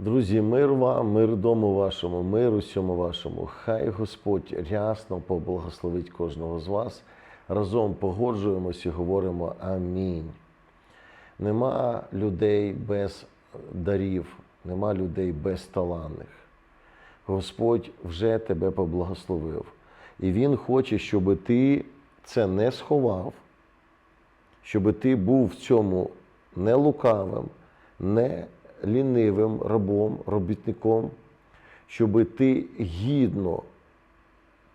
Друзі, мир вам, мир дому вашому, мир усьому вашому. Хай Господь рясно поблагословить кожного з вас. Разом погоджуємось і говоримо Амінь. Нема людей без дарів, нема людей без таланних. Господь вже тебе поблагословив. І Він хоче, щоб ти це не сховав, щоб ти був в цьому не лукавим, не лінивим рабом, робітником, щоб ти гідно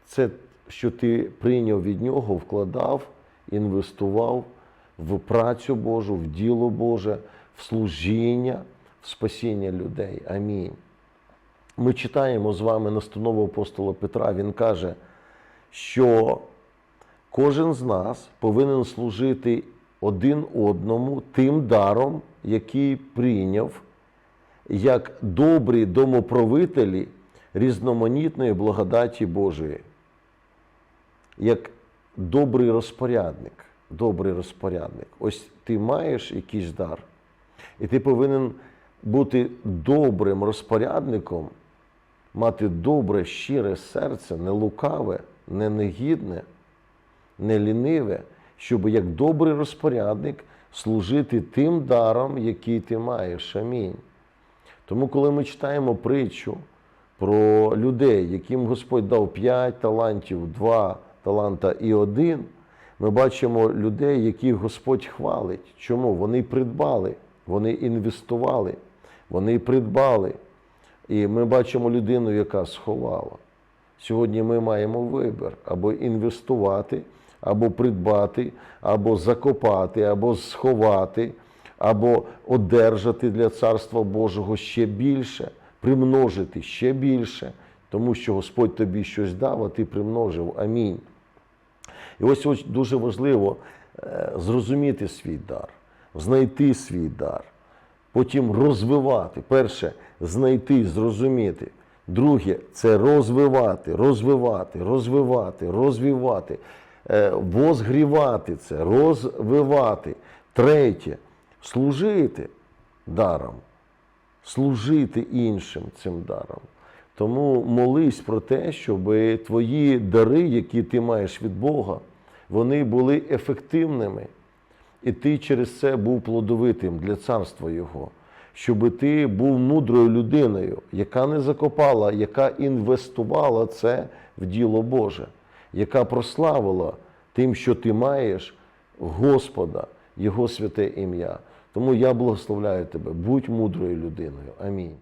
це, що ти прийняв від нього, вкладав, інвестував в працю Божу, в діло Боже, в служіння, в спасіння людей. Амінь. Ми читаємо з вами настанову апостола Петра. Він каже, що кожен з нас повинен служити один одному тим даром, який прийняв, як добрі домоправителі різноманітної благодаті Божої, як добрий розпорядник. Добрий розпорядник. Ось ти маєш якийсь дар, і ти повинен бути добрим розпорядником, мати добре, щире серце, не лукаве, не негідне, не ліниве, щоб як добрий розпорядник служити тим даром, який ти маєш. Амінь. Тому, коли ми читаємо притчу про людей, яким Господь дав 5 талантів, 2 таланта і один, ми бачимо людей, яких Господь хвалить. Чому? Вони придбали, вони інвестували, вони придбали. І ми бачимо людину, яка сховала. Сьогодні ми маємо вибір або інвестувати, або придбати, або закопати, або сховати, або одержати для Царства Божого ще більше, примножити ще більше, тому що Господь тобі щось дав, а ти примножив. Амінь. І ось, дуже важливо е, зрозуміти свій дар, знайти свій дар, потім розвивати. Перше знайти, зрозуміти. Друге це розвивати, розвивати, розвивати, розвивати, е, возгрівати це, розвивати. Третє служити даром, служити іншим цим даром. Тому молись про те, щоб твої дари, які ти маєш від Бога, вони були ефективними, і ти через це був плодовитим для царства Його, щоб ти був мудрою людиною, яка не закопала, яка інвестувала це в діло Боже, яка прославила тим, що ти маєш Господа, Його святе ім'я. Тому я благословляю тебе, будь мудрою людиною. Амінь.